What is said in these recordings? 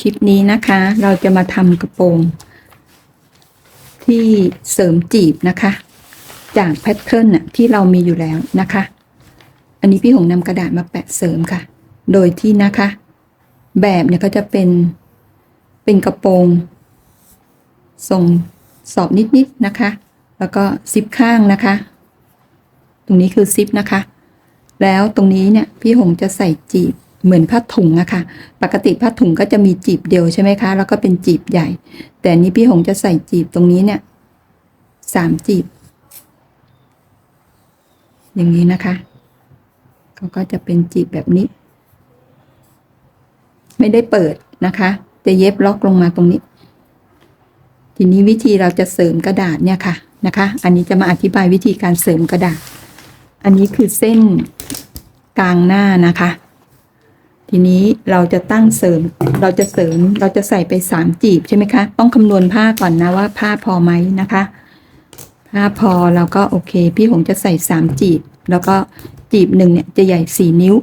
คลิปนี้นะคะ เราจะมาทำกระโปรงที่เสริมจีบนะคะ จากแพทเทิร์นที่เรามีอยู่แล้วนะคะ อันนี้พี่หงนำกระดาษมาแปะเสริมค่ะ โดยที่นะคะ แบบเนี่ยก็จะเป็นเป็นกระโปรงทรงสอบนิดๆนะคะ แล้วก็ซิปข้างนะคะ ตรงนี้คือซิปนะคะ แล้วตรงนี้เนี่ยพี่หงจะใส่จีบ เหมือนผ้าถุงอะค่ะ ปกติผ้าถุงก็จะมีจีบเดียวใช่ไหมคะ แล้วก็เป็นจีบใหญ่ แต่นนี้พี่หงจะใส่จีบตรงนี้เนี่ยสามจีบ อย่างนี้นะคะเขาก็จะเป็นจีบแบบนี้ ไม่ได้เปิดนะคะ จะเย็บล็อกลงมาตรงนี้ ทีนี้วิธีเราจะเสริมกระดาษเนี่ยค่ะนะคะ อันนี้จะมาอธิบายวิธีการเสริมกระดาษ อันนี้คือเส้นกลางหน้านะคะ ทีนี้เราจะตั้งเสริม เราจะเสริม เราจะใส่ไปสามจีบใช่ไหมคะ ต้องคำนวณผ้าก่อนนะว่าผ้าพอไหมนะคะ ผ้าพอเราก็โอเค พี่หงจะใส่สามจีบ แล้วก็จีบหนึ่งเนี่ยจะใหญ่สี่นิ้ว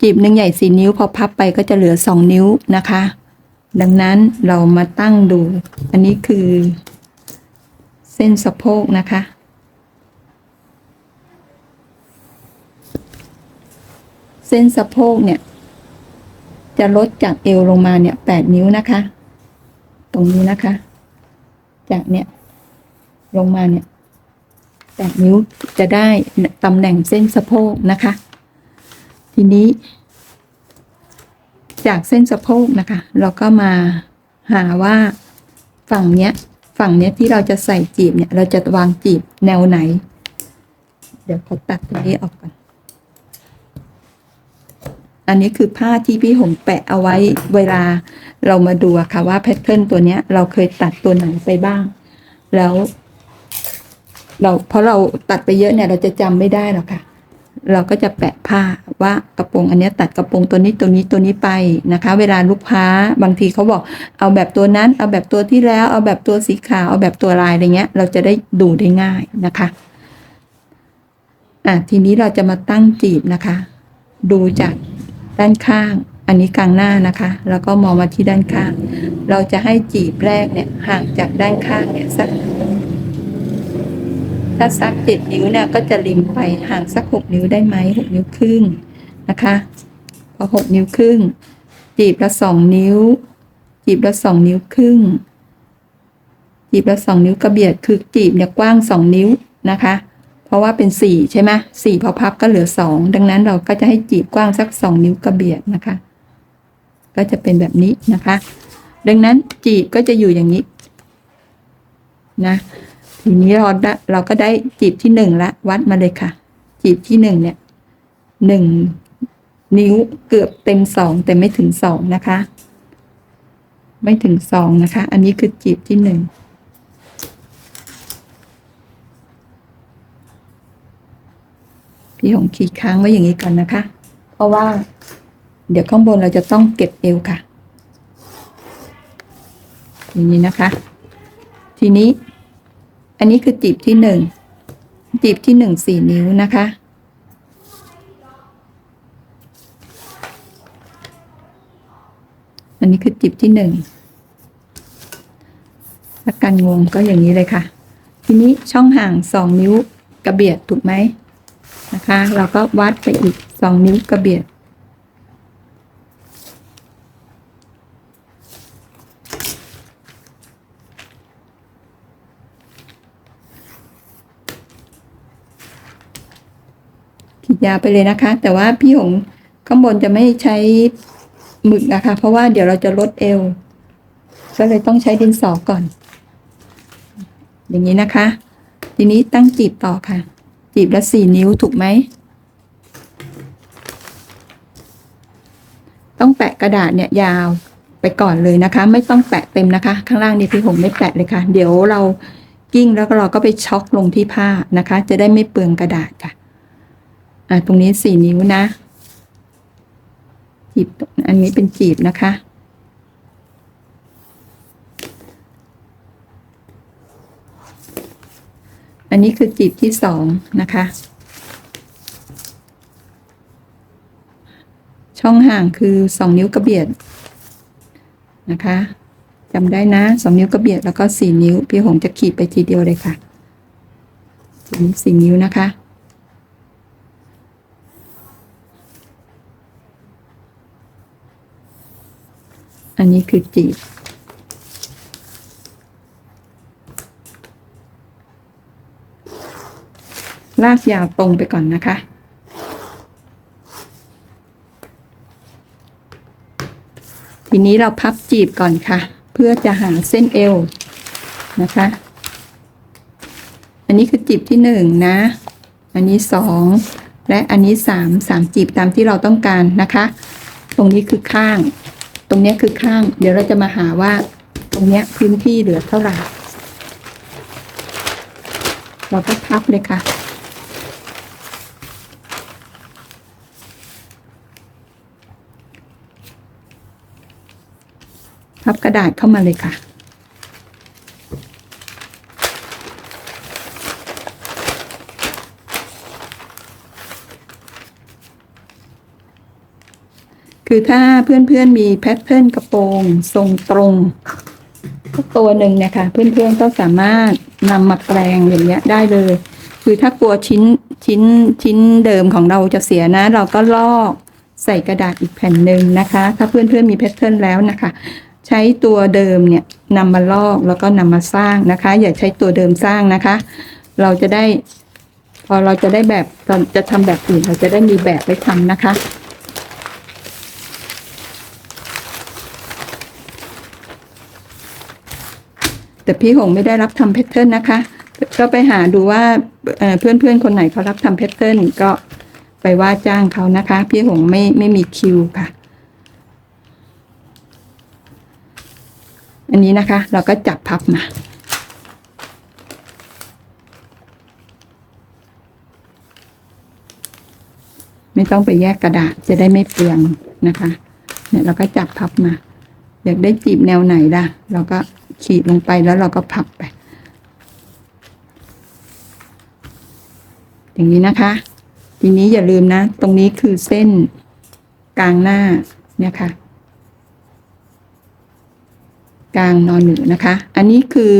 จีบหนึ่งใหญ่สี่นิ้ว พอพับไปก็จะเหลือสองนิ้วนะคะ ดังนั้นเรามาตั้งดู อันนี้คือ เส้นสะโพกนะคะ เส้นสะโพกเนี่ย จะลดจากเอวลงมาเนี่ยแปดนิ้วนะคะ ตรงนี้นะคะ จากเนี่ย ลงมาเนี่ยแปดนิ้วจะได้ตำแหน่งเส้นสะโพกนะคะ ทีนี้ จากเส้นสะโพกนะคะ เราก็มาหาว่าฝั่งเนี้ย ฝั่งเนี้ยที่เราจะใส่จีบเนี่ย เราจะวางจีบแนวไหน เดี๋ยวเขาตัดตรงนี้ออกก่อน อันนี้คือผ้าที่พี่หงแปะเอาไว้เวลาเรามาดูค่ะว่าแพทเทิร์นตัวเนี้ย เราเคยตัดตัวไหนไปบ้าง แล้ว เราเพราะเราตัดไปเยอะเนี่ย เราจะจำไม่ได้หรอกค่ะ เราก็จะแปะผ้าว่ากระโปรงอันนี้ตัดกระโปรงตัวนี้ตัวนี้ตัวนี้ไปนะคะ เวลาลูกค้าบางทีเขาบอกเอาแบบตัวนั้น เอาแบบตัวที่แล้ว เอาแบบตัวสีขาวเอาแบบตัวลายอะไรเงี้ย เราจะได้ดูได้ง่ายนะคะอะทีนี้เราจะมาตั้งจีบนะคะ ดูจาก ด้านข้าง อันนี้กลางหน้านะคะ แล้วก็มองมาที่ด้านข้าง เราจะให้จีบแรกเนี่ยห่างจากด้านข้างเนี่ยสัก ถ้าสักเจ็ดนิ้วเนี่ยก็จะริมไปห่างสักหกนิ้วได้ไหมหกนิ้วครึ่งนะคะพอหกนิ้วครึ่ง จีบละสองนิ้ว จีบละสองนิ้วครึ่งจีบละสองนิ้วกระเบียดคือจีบเนี่ยกว้างสองนิ้วนะคะ เพราะว่าเป็นสี่ใช่ไหมสี่พอพับก็เหลือสองดังนั้นเราก็จะให้จีบกว้างสักสองนิ้วกระเบียดนะคะ ก็จะเป็นแบบนี้นะคะ ดังนั้นจีบก็จะอยู่อย่างนี้นะทีนี้เราได้เราก็ได้จีบที่หนึ่งละวัดมาเลยค่ะ จีบที่หนึ่งเนี่ยหนึ่งนิ้วเกือบเต็มสองแต่ไม่ถึงสองนะคะ ไม่ถึงสองนะคะ อันนี้คือจีบที่หนึ่ง พี่หงขีดค้างไว้อย่างนี้ก่อนนะคะ เพราะว่า เดี๋ยวข้างบนเราจะต้องเก็บเอวค่ะอย่างนี้นะคะ ทีนี้ อันนี้คือจีบที่หนึ่งจีบที่หนึ่งสี่นิ้วนะคะอันนี้คือจีบที่หนึ่งถ้าการงงก็อย่างนี้เลยค่ะ ทีนี้ช่องห่างสองนิ้วกระเบียดถูกไหม เราก็วัดไปอีกสองนิ้วกระเบียด ขีดยาไปเลยนะคะ แต่ว่าพี่หงข้างบนจะไม่ใช้หมึกนะคะ เพราะว่าเดี๋ยวเราจะลดเอว ก็เลยต้องใช้ดินสอก่อน อย่างนี้นะคะ ทีนี้ตั้งจีบต่อค่ะ จีบละสี่นิ้วถูกไหม ต้องแปะกระดาษเนี่ยยาวไปก่อนเลยนะคะ ไม่ต้องแปะเต็มนะคะ ข้างล่างนี่พี่หงไม่แปะเลยค่ะ เดี๋ยวเรากิ้งแล้วก็เราก็ไปช็อกลงที่ผ้านะคะ จะได้ไม่เปลืองกระดาษค่ะอะตรงนี้สี่นิ้วนะจีบตรงอันนี้เป็นจีบนะคะ นนี้คือจีบที่สองนะคะ ช่องห่างคือสองนิ้วกระเบียดนะคะจำได้นะสองนิ้วก็เบียดแล้วก็สี่นิ้ว พี่หงจะขีดไปทีเดียวเลยค่ะสี่นิ้วสี่นิ้วนะคะ อันนี้คือจีบ ลากยาวตรงไปก่อนนะคะ ทีนี้เราพับจีบก่อนค่ะ เพื่อจะหาเส้นเอวนะคะ อันนี้คือจีบที่หนึ่งนะ อันนี้สองและอันนี้สามสามจีบตามที่เราต้องการนะคะ ตรงนี้คือข้าง ตรงนี้คือข้าง เดี๋ยวเราจะมาหาว่าตรงเนี้ยพื้นที่เหลือเท่าไหร่เราก็พับเลยค่ะ พับกระดาษเข้ามาเลยค่ะ คือถ้าเพื่อนๆมีแพทเทิร์นกระโปรงทรงตรงตัวหนึ่งเนี่ยค่ะเพื่อนๆก็สามารถนำมาแปลงอย่างเงี้ยได้เลย คือถ้ากลัวชิ้นชิ้นชิ้นเดิมของเราจะเสียนะ เราก็ลอกใส่กระดาษอีกแผ่นหนึ่งนะคะ ถ้าเพื่อนๆมีแพทเทิร์นแล้วนะคะ ใช้ตัวเดิมเนี่ยนำมาลอกแล้วก็นำมาสร้างนะคะ อย่าใช้ตัวเดิมสร้างนะคะ เราจะได้ พอเราจะได้แบบจะทำแบบอื่นเราจะได้มีแบบไปทำนะคะแต่พี่หงไม่ได้รับทำแพทเทิร์นนะคะ ก็ไปหาดูว่าเอ่อเพื่อนๆคนไหนเขารับทำแพทเทิร์นก็ไปว่าจ้างเขานะคะ พี่หงไม่ไม่มีคิวค่ะ อันนี้นะคะ เราก็จับพับมา ไม่ต้องไปแยกกระดาษจะได้ไม่เปลืองนะคะ เนี่ยเราก็จับพับมา อยากได้จีบแนวไหนล่ะ เราก็ขีดลงไปแล้วเราก็พับไป อย่างนี้นะคะ ทีนี้อย่าลืมนะ ตรงนี้คือเส้นกลางหน้าเนี่ยค่ะ กลางนอนหนูนะคะ อันนี้คือ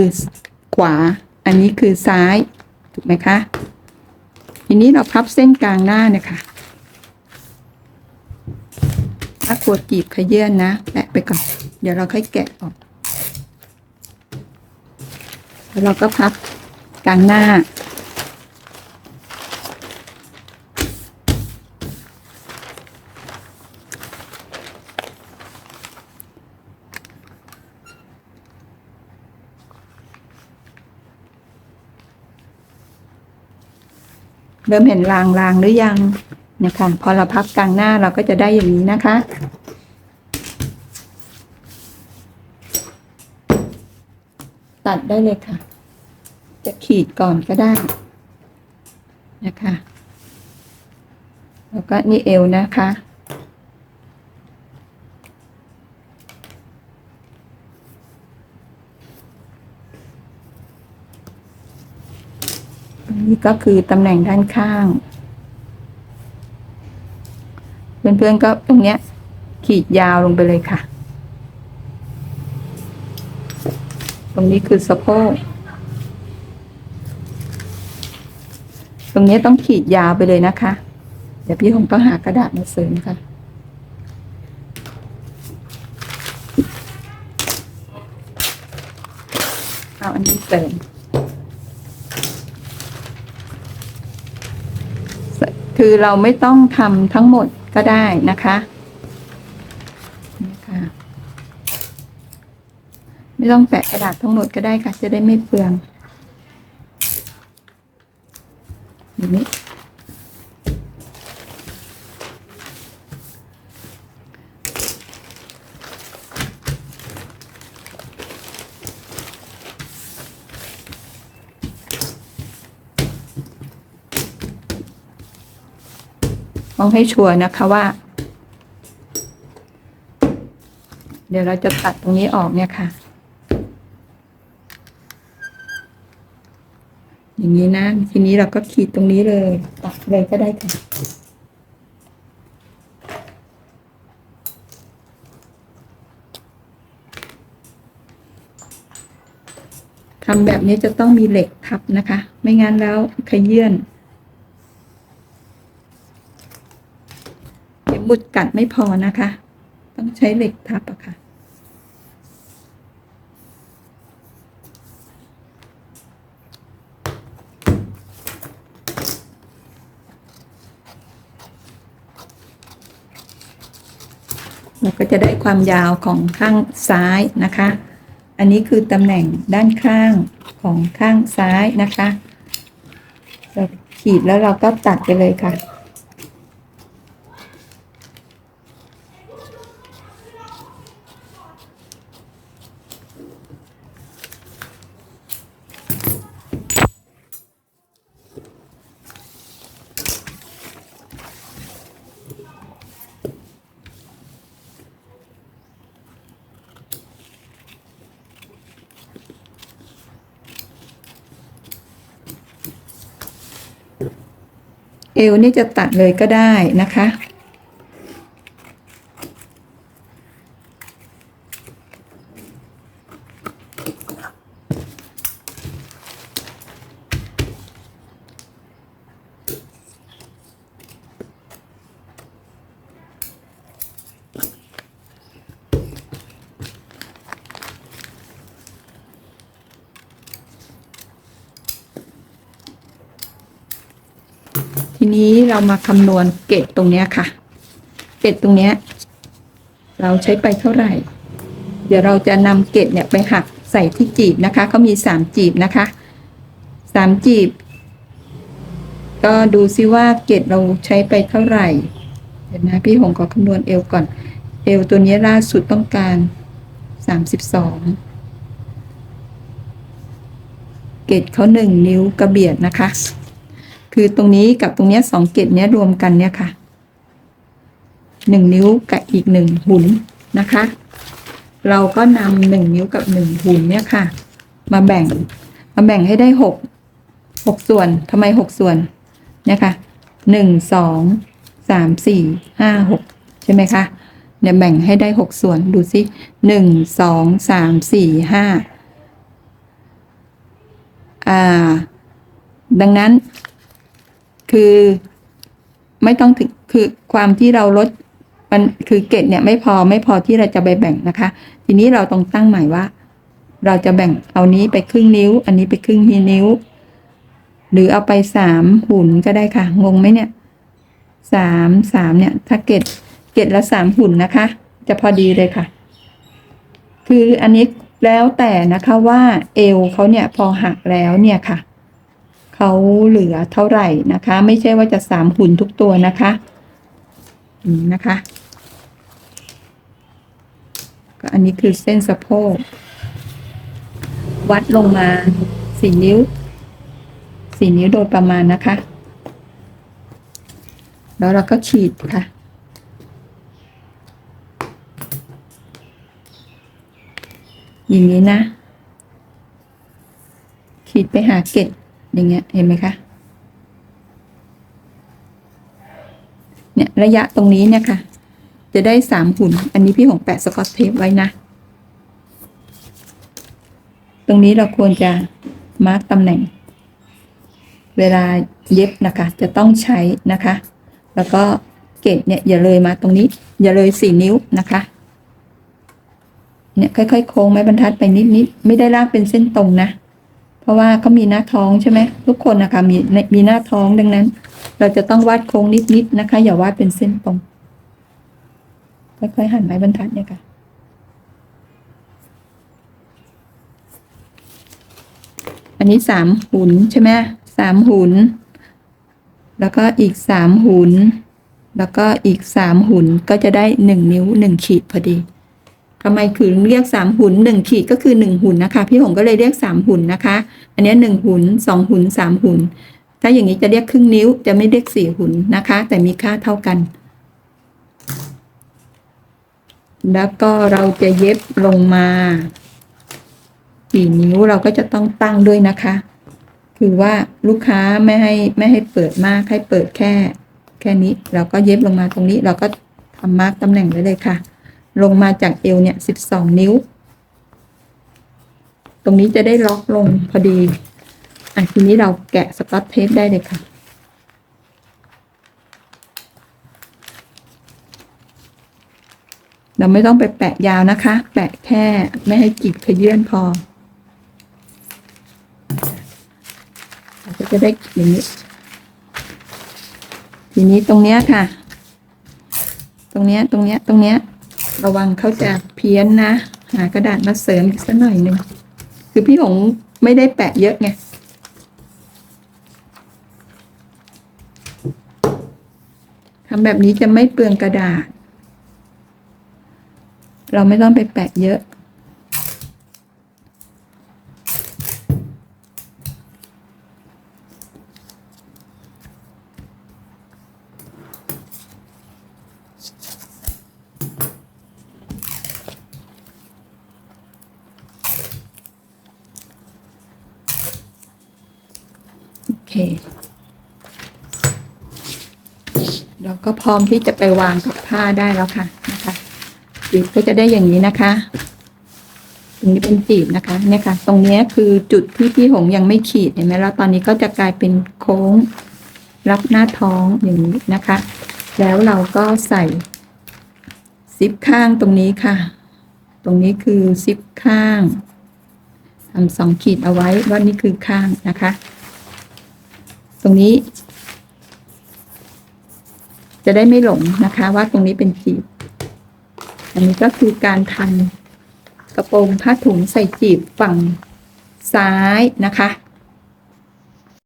ขวา อันนี้คือซ้าย ถูกไหมคะ ทีนี้เราพับเส้นกลางหน้านะคะ ถ้ากลัวจีบขยื่นนะแปะไปก่อน เดี๋ยวเราค่อยแกะออก แล้วเราก็พับกลางหน้า เริ่มเห็นรางรางหรือยังนะคะพอเราพับกลางหน้าเราก็จะได้อย่างนี้นะคะ ตัดได้เลยค่ะ จะขีดก่อนก็ได้นะคะ แล้วก็นี่เอวนะคะ นนี้ก็คือตำแหน่งด้านข้าง เพื่อนๆก็ตรงเนี้ย ขีดยาวลงไปเลยค่ะ ตรงนี้คือสะโพกตรงนี้ต้องขีดยาวไปเลยนะคะ เดี๋ยวพี่คงต้องหากระดาษมาเสริมค่ะเอาอันนี้เสริม คือเราไม่ต้องทำทั้งหมดก็ได้นะคะนี่ค่ะไม่ต้องแปะกระดาษทั้งหมดก็ได้ค่ะ จะได้ไม่เปลืองอย่างนี้ มองให้ชัวร์นะคะว่า เดี๋ยวเราจะตัดตรงนี้ออกเนี่ยค่ะ อย่างนี้นะทีนี้เราก็ขีดตรงนี้เลย ตัดเลยก็ได้ค่ะทำแบบนี้จะต้องมีเหล็กทับนะคะ ไม่งั้นแล้วขยื่น บุดกัดไม่พอนะคะ ต้องใช้เหล็กทับอะค่ะ เราก็จะได้ความยาวของข้างซ้ายนะคะ อันนี้คือตำแหน่งด้านข้างของข้างซ้ายนะคะ เราขีดแล้วเราก็ตัดไปเลยค่ะ เอวนี่จะตัดเลยก็ได้นะคะ ทีนี้เรามาคำนวณเกตตรงเนี้ยค่ะ เกตตรงเนี้ย เราใช้ไปเท่าไหร่ เดี๋ยวเราจะนำเกตเนี่ยไปหักใส่ที่จีบนะคะเขามีสามจีบนะคะสามจีบ ก็ดูซิว่าเกตเราใช้ไปเท่าไหร่ เดี๋ยวนะพี่หงขอคำนวณเอวก่อน เอวตัวนี้ล่าสุดต้องการสามสิบสองเกตเขาหนึ่งนิ้วกระเบียดนะคะ คือตรงนี้กับตรงเนี้ยสองเกตเนี้ยรวมกันเนี่ยค่ะหนึ่งนิ้วกับอีกหนึ่งหุ่นนะคะ เราก็นำหนึ่งนิ้วกับหนึ่งหุ่นเนี่ยค่ะ มาแบ่ง มาแบ่งให้ได้หกหกส่วนทำไมหกส่วนเนี่ยค่ะหนึ่งสองสามสี่ห้าหกใช่ไหมคะเนี่ยแบ่งให้ได้หกส่วนดูสิหนึ่งสองสามสี่ห้าอ่า ดังนั้น คือไม่ต้องถึงคือความที่เราลดมันคือเกตเนี่ยไม่พอไม่พอที่เราจะไปแบ่งนะคะ ทีนี้เราต้องตั้งหมายว่า เราจะแบ่งเอานี้ไปครึ่งนิ้ว อันนี้ไปครึ่งนิ้ว หรือเอาไปสามหุ่นก็ได้ค่ะ งงไหมเนี่ยสามสามเนี่ย ถ้าเกตเกตละสามหุ่นนะคะ จะพอดีเลยค่ะ คืออันนี้แล้วแต่นะคะว่าเอวเขาเนี่ยพอหักแล้วเนี่ยค่ะ เขาเหลือเท่าไหร่นะคะ ไม่ใช่ว่าจะสามหุ่นทุกตัวนะคะอืมนะคะก็อันนี้คือเส้นสะโพก วัดลงมาสี่นิ้วสี่นิ้วโดยประมาณนะคะ แล้วเราก็ขีดค่ะ อย่างนี้นะ ขีดไปหาเกต อย่างเงี้ยเห็นไหมคะเนี่ยระยะตรงนี้เนี่ยค่ะ จะได้สามหุ่น อันนี้พี่หงแปะสกอตเทปไว้นะ ตรงนี้เราควรจะมาร์กตำแหน่ง เวลาเย็บนะคะ จะต้องใช้นะคะ แล้วก็เกตเนี่ยอย่าเลยมาตรงนี้ อย่าเลยสี่นิ้วนะคะเนี่ยค่อยๆ โค้งไม้บรรทัดไปนิดๆไม่ได้ลากเป็นเส้นตรงนะ ราะว่าเขามีหน้าท้องใช่ไหมทุกคนนะคะมีมีหน้าท้องดังนั้น เราจะต้องวาดโค้งนิดๆนะคะ อย่าวาดเป็นเส้นตรงค่อยๆหันไม้บรรทัดเนี่ยค่ะอันนี้สามหุนใช่ไหมสามหุน แล้วก็อีกสามหุน แล้วก็อีกสามหุนก็จะได้หนึ่งนิ้วหนึ่งขีดพอดี ทำไมคือเรียกสามหุนหนึ่งขีดก็คือหนึ่งหุนนะคะ พี่หงก็เลยเรียกสามหุนนะคะ อันนี้หนึ่งหุนสองหุนสามหุน ถ้าอย่างนี้จะเรียกครึ่งนิ้วจะไม่เรียกสี่หุนนะคะ แต่มีค่าเท่ากัน แล้วก็เราจะเย็บลงมาสี่นิ้วเราก็จะต้องตั้งด้วยนะคะ คือว่าลูกค้าไม่ให้ไม่ให้เปิดมากให้เปิดแค่ แค่นี้เราก็เย็บลงมาตรงนี้เราก็ทำมาร์กตำแหน่งไว้เลยค่ะ ลงมาจากเอวเนี่ยสิบสองนิ้ว ตรงนี้จะได้ล็อกลงพอดี อะทีนี้เราแกะสกอตเทปได้เลยค่ะ เราไม่ต้องไปแปะยาวนะคะ แปะแค่ไม่ให้กีบขยื่นพอก็จะได้อย่างนี้ ทีนี้ตรงเนี้ยค่ะ ตรงเนี้ย ตรงเนี้ย ตรงเนี้ย ระวังเขาจะเพี้ยนนะ หากระดาษมาเสริมอีกสักหน่อยหนึ่งคือพี่หงไม่ได้แปะเยอะไงทำแบบนี้จะไม่เปลืองกระดาษ เราไม่ต้องไปแปะเยอะ เค เราก็พร้อมที่จะไปวางกับผ้าได้แล้วค่ะนะคะจีบก็จะได้อย่างนี้นะคะ ตรงนี้เป็นจีบนะคะเนี่ยค่ะ ตรงเนี้ยคือจุดที่พี่หงยังไม่ขีดเห็นไหมแล้วตอนนี้ก็จะกลายเป็นโค้ง รับหน้าท้องอย่างนี้นะคะ แล้วเราก็ใส่ซิปข้างตรงนี้ค่ะ ตรงนี้คือซิปข้างทำสองขีดเอาไว้ว่านี่คือข้างนะคะ ตรงนี้ จะได้ไม่หลงนะคะ ว่าตรงนี้เป็นจีบ อันนี้ก็คือการทันกระโปรงผ้าถุงใส่จีบฝั่งซ้ายนะคะ